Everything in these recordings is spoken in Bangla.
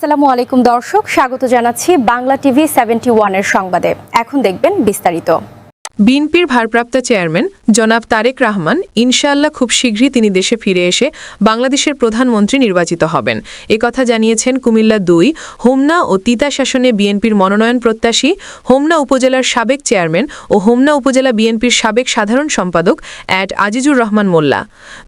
আসসালামু আলাইকুম দর্শক স্বাগত জানাচ্ছি বাংলা টিভি সেভেন্টি ওয়ানের সংবাদে। এখন দেখবেন বিস্তারিত। বিএনপির ভারপ্রাপ্ত চেয়ারম্যান জনাব তারেক রহমান ইনশাআল্লাহ খুব শীঘ্রই তিনি দেশে ফিরে এসে বাংলাদেশের প্রধানমন্ত্রী নির্বাচিত হবেন। একথা জানিয়েছেন কুমিল্লা দুই, হোমনা ও তিতা শাসনে বিএনপির মনোনয়ন প্রত্যাশী, হোমনা উপজেলার সাবেক চেয়ারম্যান ও হোমনা উপজেলা বিএনপির সাবেক সাধারণ সম্পাদক অ্যাড আজিজুর রহমান মোল্লা।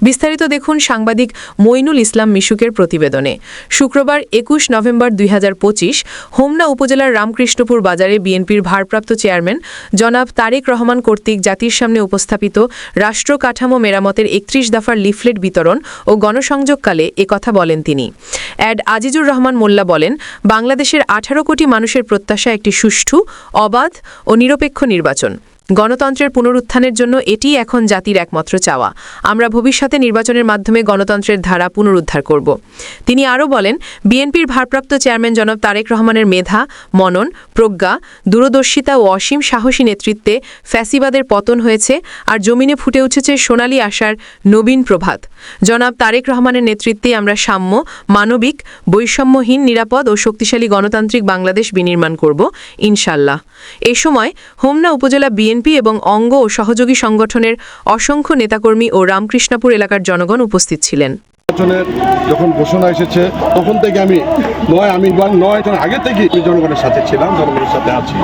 বিস্তারিত দেখুন সাংবাদিক মইনুল ইসলাম মিশুকের প্রতিবেদনে। শুক্রবার একুশ নভেম্বর দুই হাজার পঁচিশ, হোমনা উপজেলার রামকৃষ্ণপুর বাজারে বিএনপির ভারপ্রাপ্ত চেয়ারম্যান জনাব তারেক রহমান কর্তৃক জাতির সামনে উপস্থাপিত রাষ্ট্র কাঠামো মেরামতের একত্রিশ দফার লিফলেট বিতরণ ও গণসংযোগকালে কথা বলেন তিনি। অ্যাড আজিজুর রহমান মোল্লা বলেন, বাংলাদেশের আঠারো কোটি মানুষের প্রত্যাশা একটি সুষ্ঠু, অবাধ ও নিরপেক্ষ নির্বাচন। গণতন্ত্রের পুনরুত্থানের জন্য এটিই এখন জাতির একমাত্র চাওয়া। আমরা ভবিষ্যতে নির্বাচনের মাধ্যমে গণতন্ত্রের ধারা পুনরুদ্ধার করব। তিনি আরও বলেন, বিএনপির ভারপ্রাপ্ত চেয়ারম্যান জনাব তারেক রহমানের মেধা, মনন, প্রজ্ঞা, দূরদর্শিতা ও অসীম সাহসী নেতৃত্বে ফ্যাসিবাদের পতন হয়েছে আর জমিনে ফুটে উঠেছে সোনালী আশার নবীন প্রভাত। জনাব তারেক রহমানের নেতৃত্বে আমরা সাম্য, মানবিক, বৈষম্যহীন, নিরাপদ ও শক্তিশালী গণতান্ত্রিক বাংলাদেশ বিনির্মাণ করব, ইনশাল্লাহ। এ সময় হোমনা উপজেলা বিএনপি এবং অঙ্গ ও সহযোগী সংগঠনের অসংখ্য নেতাকর্মী ও রামকৃষ্ণপুর এলাকার জনগণ উপস্থিত ছিলেন। নির্বাচনের যখন ঘোষণা এসেছে, তখন থেকে আমি নয় আমি নয় জন আগে থেকে জনগণের সাথে ছিলাম, জনগণের সাথে আছি।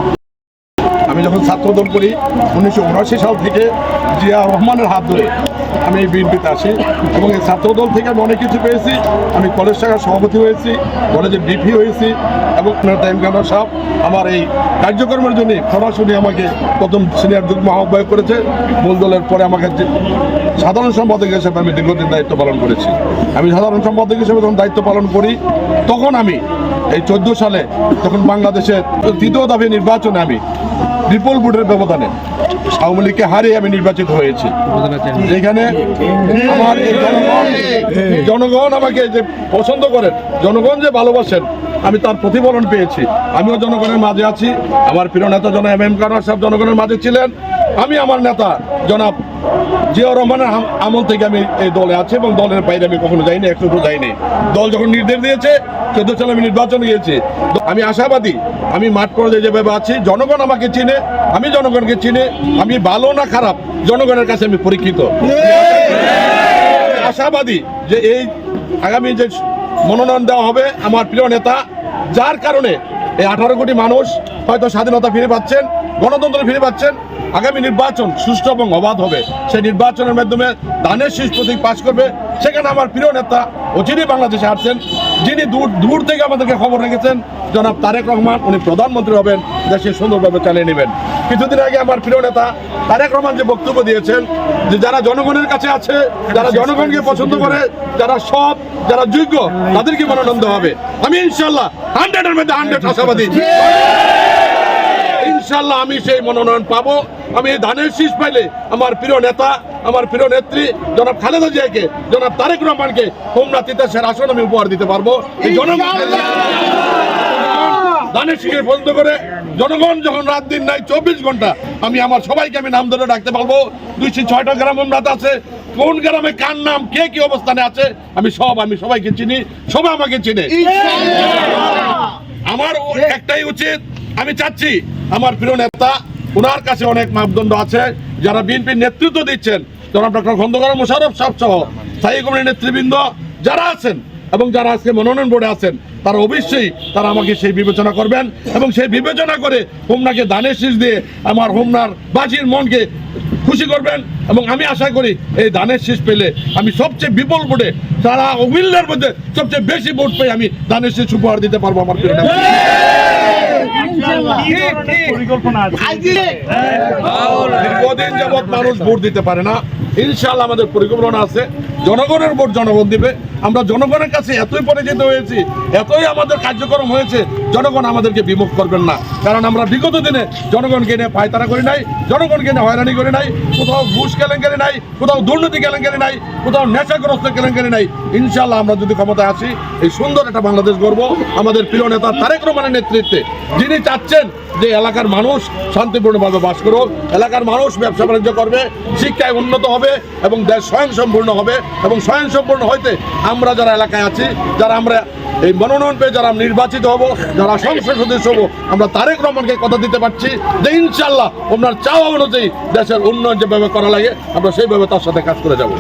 আমি যখন ছাত্রদল করি, উনিশশো উনআশি সাল থেকে জিয়া রহমানের হাত ধরে আমি এই বিএনপিতে আসি এবং এই ছাত্রদল থেকে আমি অনেক কিছু পেয়েছি। আমি কলেজ শাখার সভাপতি হয়েছি কলেজে ডিপি হয়েছি এবং টাইম গানার সাহেব আমার এই কার্যক্রমের জন্য সরাসরি আমাকে প্রথম সিনিয়র যুগ্ম আহ্বায়ক করেছে। মূল দলের পরে আমাকে সাধারণ সম্পাদক হিসেবে আমি দীর্ঘদিন দায়িত্ব পালন করেছি। আমি সাধারণ সম্পাদক হিসেবে যখন দায়িত্ব পালন করি, তখন আমি এই চোদ্দ সালে তখন বাংলাদেশের তৃতীয় দাবি নির্বাচনে আমি বিপুল ভোটের ব্যবধানে আওয়ামী লীগকে হারিয়ে আমি নির্বাচিত হয়েছি। এখানে জনগণ আমাকে যে পছন্দ করেন, জনগণ যে ভালোবাসেন, আমি তার প্রতিফলন পেয়েছি। আমিও জনগণের মাঝে আছি। আমার প্রিয় নেতা জন এম এম কানোয়ার সাহেব জনগণের মাঝে ছিলেন। আমি আমার নেতা জনাব জিয়াউর রহমানের আম- আমল থেকে আমি এই দলে আছি এবং দলের বাইরে আমি কখনো যাইনি একটু যাইনি। দল যখন নির্দেশ দিয়েছে, চোদ্দ সালে আমি নির্বাচন গিয়েছি। আমি আশাবাদী, আমি মাঠ পর্যায়ে যেভাবে আছি, জনগণ আমাকে চিনে, আমি জনগণকে চিনে, আমি ভালো না খারাপ, জনগণের কাছে আমি পরীক্ষিত। আশাবাদী যে এই আগামী যে মনোনয়ন দেওয়া হবে, আমার প্রিয় নেতা যার কারণে এই আঠারো কোটি মানুষ হয়তো স্বাধীনতা ফিরে পাচ্ছেন, গণতন্ত্র ফিরে পাচ্ছেন, আগামী নির্বাচন সুষ্ঠু এবং অবাধ হবে। সেই নির্বাচনের মাধ্যমে ধানের শীষ প্রতীক পাশ করবে। সেখানে আমার প্রিয় নেতা ও যিনি বাংলাদেশে আসছেন, যিনি দূর দূর থেকে আমাদেরকে খবর রেখেছেন, জনাব তারেক রহমান, উনি প্রধানমন্ত্রী হবেন দেশে সুন্দরভাবে চালিয়ে নেবেন। কিছুদিন আগে আমার প্রিয় নেতা তারেক রহমান যে বক্তব্য দিয়েছেন যে যারা জনগণের কাছে আছে, যারা জনগণকে পছন্দ করে, যারা সব যারা যোগ্য, তাদেরকে মনোনন্দ হবে। আমি ইনশাল্লাহ হান্ড্রেডের মধ্যে হান্ড্রেড আশাবাদী। ইনশাল্লাহ আমি সেই মনোনয়ন পাবো। আমি এই ধানের শীষ পাইলে আমার প্রিয় নেতা, আমার প্রিয় নেত্রী, জনাব খালেদা জিয়াকে, জনাব তারেক রহমানকে হোমনা তিতাসের আসন আমি উপহার দিতে পারব। এই জনগণ ধানের শীষের পছন্দ করে জনগণ যখন রাত দিন নাই চব্বিশ ঘণ্টা আমি আমার সবাইকে আমি নাম ধরে ডাকতে পারব। দুইশো ছয়টা গ্রাম রাত আছে। কোন গ্রামে কার নাম কে কি অবস্থানে আছে আমি সব আমি সবাইকে চিনি। সবাই আমাকে চিনে। আমার একটাই উচিত আমি চাচ্ছি আমার প্রিয় নেতা ওনার কাছে অনেক মাপদণ্ড আছে। যারা বিএনপির নেতৃত্ব দিচ্ছেন যেমন ডক্টর খন্দকার মোশারফ সাহেব সহ স্থায়ী কমিটির নেতৃবৃন্দ যারা আছেন এবং যারা আজকে মনোনয়ন বোর্ডে আছেন তারা অবশ্যই তারা আমাকে সেই বিবেচনা করবেন এবং সেই বিবেচনা করে হোমনাকে দানের শীষ দিয়ে আমার হোমনার বাজির মনকে খুশি করবেন এবং আমি আশা করি এই ধানের শীষ পেলে আমি সবচেয়ে বিপুল ভোটে সারা অমিল্লার মধ্যে সবচেয়ে বেশি ভোট পেয়ে আমি ধানের শীষ উপহার দিতে পারব আমার প্রিয় দীর্ঘদিন যাবৎ মানুষ ভোট দিতে পারে না। ইনশাল্লাহ আমাদের পরিকল্পনা আছে। জনগণের ভোট জনগণ দিবে। আমরা জনগণের কাছে এতই পরিচিত হয়েছি, এতই আমাদের কার্যক্রম হয়েছে, জনগণ আমাদেরকে বিমুখ করবেন না। কারণ আমরা বিগত দিনে জনগণকে নিয়ে পায়তারা করি নাই, জনগণকে নিয়ে হয়রানি করি নাই, কোথাও ঘুষ কেলেঙ্কারি নাই, কোথাও দুর্নীতি কেলেঙ্কারি নাই, কোথাও নেশাগ্রস্ত কেলেঙ্কারি নাই। ইনশাল্লাহ আমরা যদি ক্ষমতায় আসি, এই সুন্দর একটা বাংলাদেশ গড়ব। আমাদের প্রিয় নেতা তারেক রহমানের নেতৃত্বে, যিনি চাচ্ছেন যে এলাকার মানুষ শান্তিপূর্ণভাবে বাস করুক, এলাকার মানুষ ব্যবসা বাণিজ্য করবে, শিক্ষায় উন্নত হবে এবং দেশ স্বয়ংসম্পূর্ণ হবে এবং স্বয়ংসম্পূর্ণ হইতে আমরা যারা এলাকায় আছি, যারা আমরা এই মনোনয়ন পেয়ে যারা নির্বাচিত হব, যারা সংসদ সদস্য হব, আমরা তারেক রহমানকে কথা দিতে পারছি যে ইনশাল্লাহ ওনার চাওয়া অনুযায়ী দেশের উন্নয়ন যেভাবে করা লাগে, আমরা সেইভাবে তার সাথে কাজ করে যাব।